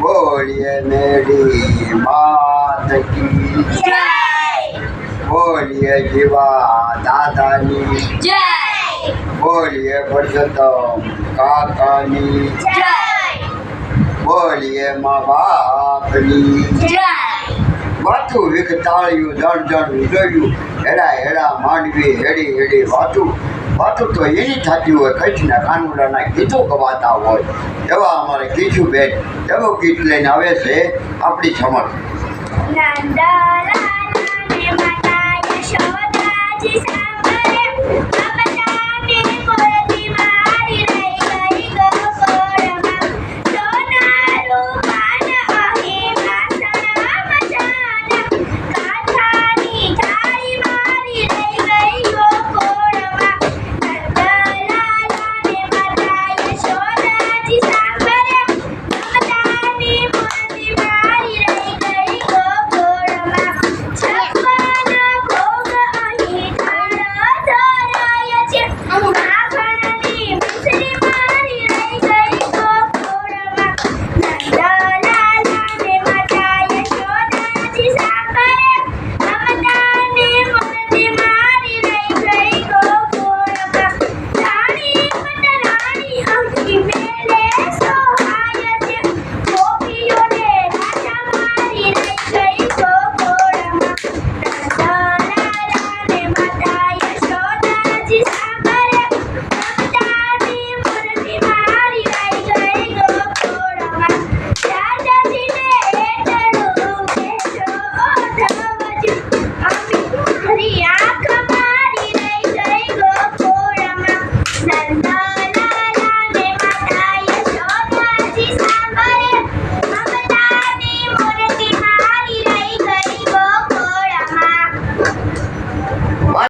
બોલીએ મેરી માત કી જય બોલીએ જીવા દાદાની. જય બોલીએ પરસોત્તમ કાકાની. જય બોલીએ મા બાપની. જય વાતું વિખ તાળ્યું જણ જણ જોયું હેડા હેડા માંડવી, હેડી હેડી વાતું. વાતું તો એની થતી હોય કચ્છના કાનુડાના ગીતો ગવાતા હોય. એવા અમારે કીધું બેન એવો ગીત લઈને આવે છે આપણી સમક્ષ